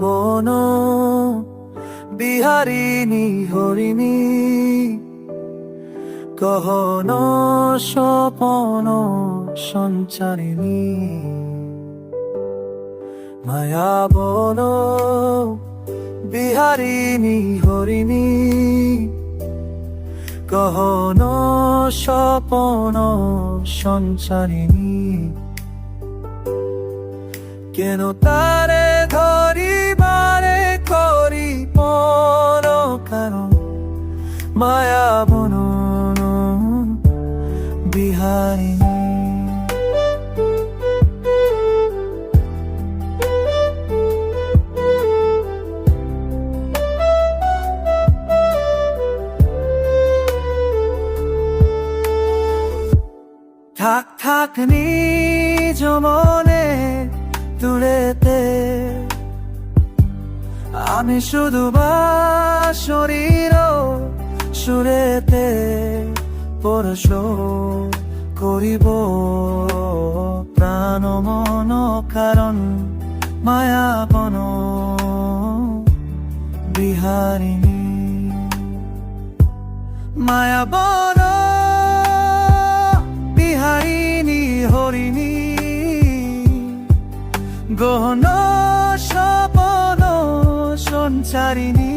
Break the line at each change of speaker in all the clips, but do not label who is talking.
বন বিহারিণী হরিণী গহন স্বপন সঞ্চারিণী। মায়া বন বিহারিণী হরিণী গহন স্বপন সঞ্চারিণী। কেন তারে ধরিবারে করি পর কারণ মায়া বন বিহারিণী থাক থাক নিজ মনে দূরেতে। আমি শুধু শরীর সুরেতে পরশ করিব। প্রাণ মন কারণ মায়াপন বিহারিণী। মায়াবন গহন সপন সঞ্চারিণী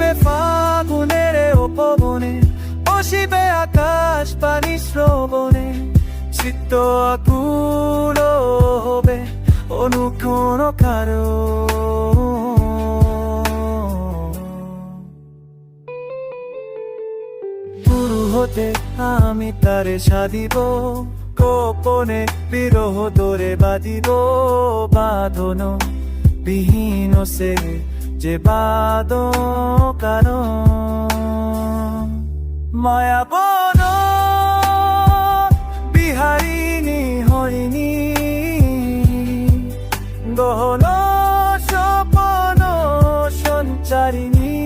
চমকিবে ফাগুনের উপবনে বসিবে আকাশ পানি শ্রবণে, চিত্ত আকুল হবে অনুক্ষণ কারও। গুরু হতে আমি তারে সাধিব, গোপনে বিরহ দরে বাঁধিব বাঁধন বিহীন সে যে বাদ কারণ মায়াবন বিহারিণী হরিণী গহন সপন সঞ্চারিণী।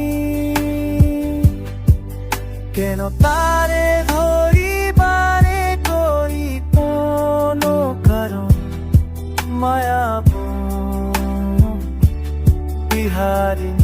কেন তারে ধরিবারে করি কোন কারণ? মায়া বিহারিণী